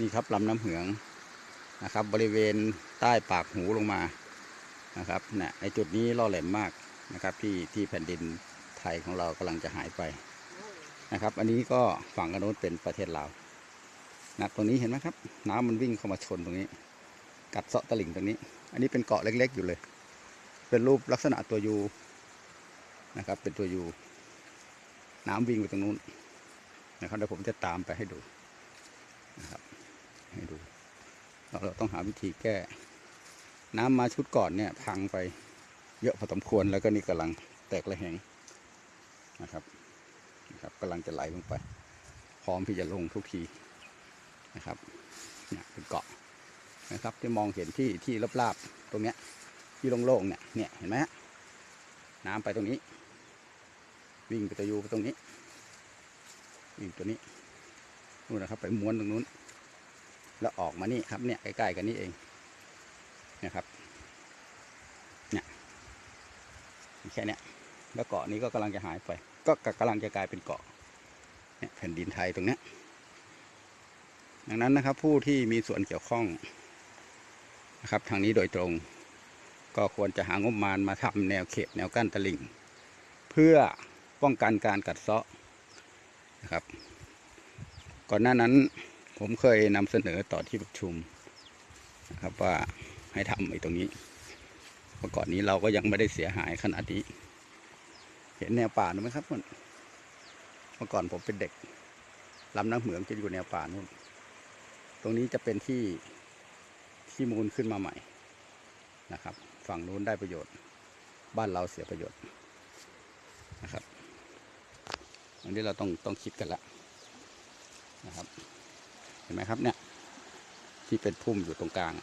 นี่ครับลำน้ำเหืองนะครับ บริเวณใต้ปากหูลงมานะครับเนี่ยในจุดนี้ล่อแหลมมากนะครับที่ที่แผ่นดินไทยของเรากำลังจะหายไปนะครับ อันนี้ก็ฝั่งอนนุนเป็นประเทศลาวนะตรงนี้เห็นไหมครับ น้ำมันวิ่งเข้ามาชนตรงนี้ กัดเซาะตะลิ่งตรงนี้ อันนี้เป็นเกาะเล็ก ๆ อยู่เลย เป็นรูปลักษณะตัวยูนะครับ เป็นตัวยูน้ำวิ่งไปตรงนู้นนะครับเดี๋ยวผมจะตามไปให้ดูนะครับ ให้ดู เราต้องหาวิธีแก้ น้ำมาชุดก่อนเนี่ยพังไปเยอะพอสมควรแล้วก็นี่กำลังแตกระแหงนะครับนะครับกำลังจะไหลลงไป พร้อมที่จะลงทุกทีนะครับเนี่ยเป็นเกาะนะครับที่มองเห็นที่ที่ราบๆตรงเนี้ยที่โล่งๆเนี่ยเนี่ยเห็นไหมฮะน้ำไปตรงนี้ วิ่งไปตะยูไปตรงนี้วิ่งตัวนี้นู่นนะครับ ไปม้วนตรงนู้น แล้วออกมานี่ครับเนี่ยใกล้ๆกันนี่เองนะครับเนี่ยแค่เนี้ยแล้วเกาะนี้ก็กำลังจะหายไป ก็กำลังจะกลายเป็นเกาะเนี่ยแผ่นดินไทยตรงเนี้ยดังนั้นนะครับ ผู้ที่มีส่วนเกี่ยวข้องนะครับ ทางนี้โดยตรง ก็ควรจะหางบประมาณมาทำแนวเขตแนวกั้นตลิ่ง เพื่อป้องกันการกัดเซาะนะครับ ก่อนหน้านั้น ผมเคยนำเสนอต่อที่ประชุมนะครับว่าให้ทำไอ้ตรงนี้เมื่อก่อนนี้เราก็ยังไม่ได้เสียหายขนาดนี้ เห็นแนวป่าไหมครับมันเมื่อก่อนผมเป็นเด็กลำน้ำเหมืองจะอยู่แนวป่านู่น ตรงนี้จะเป็นที่ที่มูลขึ้นมาใหม่นะครับ ฝั่งนู้นได้ประโยชน์ บ้านเราเสียประโยชน์นะครับอันนี้เราต้องต้องคิดกันละนะครับ ห็นไหมครับเนี่ยที่เป็นพุ่มอยู่ตรงกลาง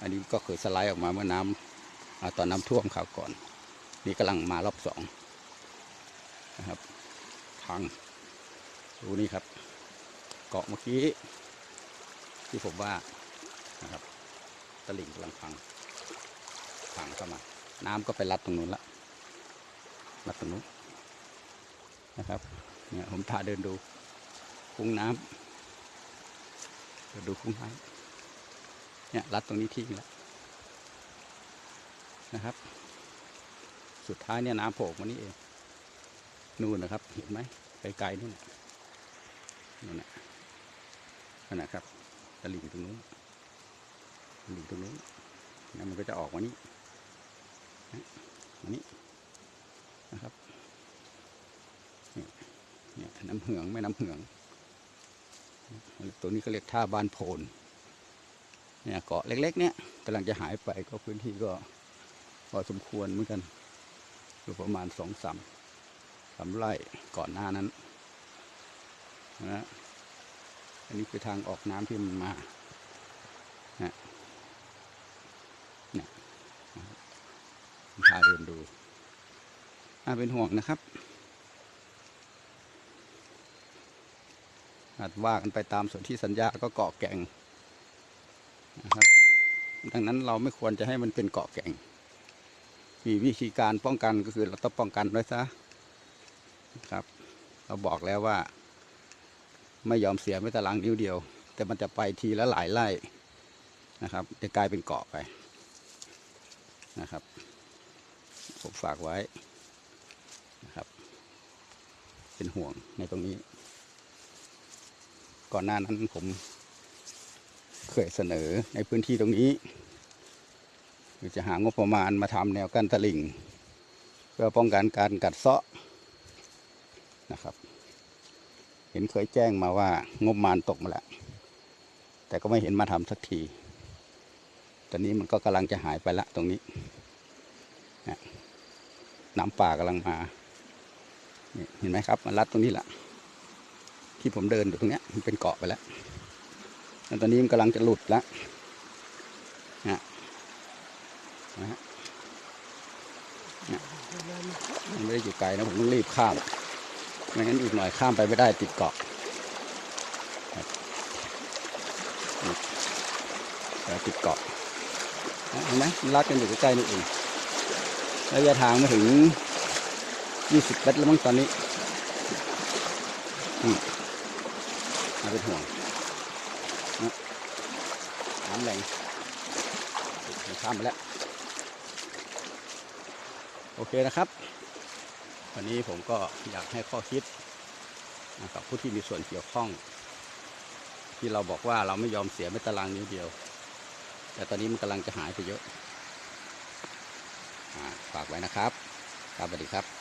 อันนี้ก็เคยสไลด์ออกมาเมื่อน้ำอ่าตอนน้ำท่วมข่าวก่อน นี่กำลังมารอบสองนะครับพังดูนี่ครับ เกาะเมื่อกี้ที่ผมว่านะครับตลิ่งกำลังพังพังเข้ามา น้ำก็ไปรัดตรงนู้นละรัดตรงนู้นนะครับเนี่ยผมพาเดินดูคุ้งน้ำ เดินดูคุ้งน้ำเนี่ยรัดตรงนี้ทิ้งแล้วนะครับ สุดท้ายเนี่ยน้ำโผล่มานี่เอง นู่นนะครับ เห็นไหมไกลๆนู่นน่ะนู่นนะนั่นนะครับตลิ่งตรงนู้นตลิ่งตรงนู้นแล้วมันก็จะออกมานี่นะมานี่นะครับเนี่ยเนี่ยน้ำเหืองไม่น้ำเหือง ตัวนี้ก็เรียกท่าบ้านโพนเนี่ยเกาะเล็ก ๆ เนี่ยกำลังจะหายไปก็พื้นที่ก็พอสมควรเหมือนกันอยู่ประมาณสองสามสามไร่ก่อนหน้านั้นนะอันนี้คือทางออกน้ำที่มันมานะเนี่ยพาเดินดูน่าเป็นห่วงนะครับ อาจว่ากันไปตามส่วนที่สัญญาก็เกาะแก่งนะครับ ดังนั้นเราไม่ควรจะให้มันเป็นเกาะแก่ง มีวิธีการป้องกันก็คือเราต้องป้องกันไว้ซะครับ เราบอกแล้วว่า ไม่ยอมเสียไม่แต่ลังนิ้วเดียว แต่มันจะไปทีละหลายไร่นะครับ จะกลายเป็นเกาะไปนะครับ ผมฝากไว้นะครับ เป็นห่วงในตรงนี้ ก่อนหน้านั้นผมเคยเสนอในพื้นที่ตรงนี้คือจะหางบประมาณมาทำแนวกั้นตลิ่ง เพื่อป้องกันการกัดเซาะนะครับ เห็นเคยแจ้งมาว่างบประมาณตกมาแล้ว แต่ก็ไม่เห็นมาทำสักทีตอนนี้มันก็กำลังจะหายไปละตรงนี้น้ำป่ากำลังมาเห็นไหมครับ มันรัดตรงนี้แหละ ที่ผมเดินอยู่ตรงเนี้ยมันเป็นเกาะไปแล้วแล้วตอนนี้มันกำลังจะหลุดแล้วนะนะฮะนี่ยมันไม่ได้อยู่ไกลนะผมต้องรีบข้ามไม่งั้นอีกหน่อยข้ามไปไม่ได้ติดเกาะติดเกาะเห็นไหมมัดกันอยู่ใกล้ๆนี่เองระยะทางมาถึง 20เมตรแล้วมั้งตอนนี้ น่าเป็นห่วงนะน้ำแรงข้ามไปแล้ว โอเคนะครับ วันนี้ผมก็อยากให้ข้อคิดกับผู้ที่มีส่วนเกี่ยวข้อง ที่เราบอกว่าเราไม่ยอมเสียแม้ตารางนิ้วเดียว แต่ตอนนี้มันกำลังจะหายไปเยอะฝากไว้นะครับ ครับสวัสดีครับ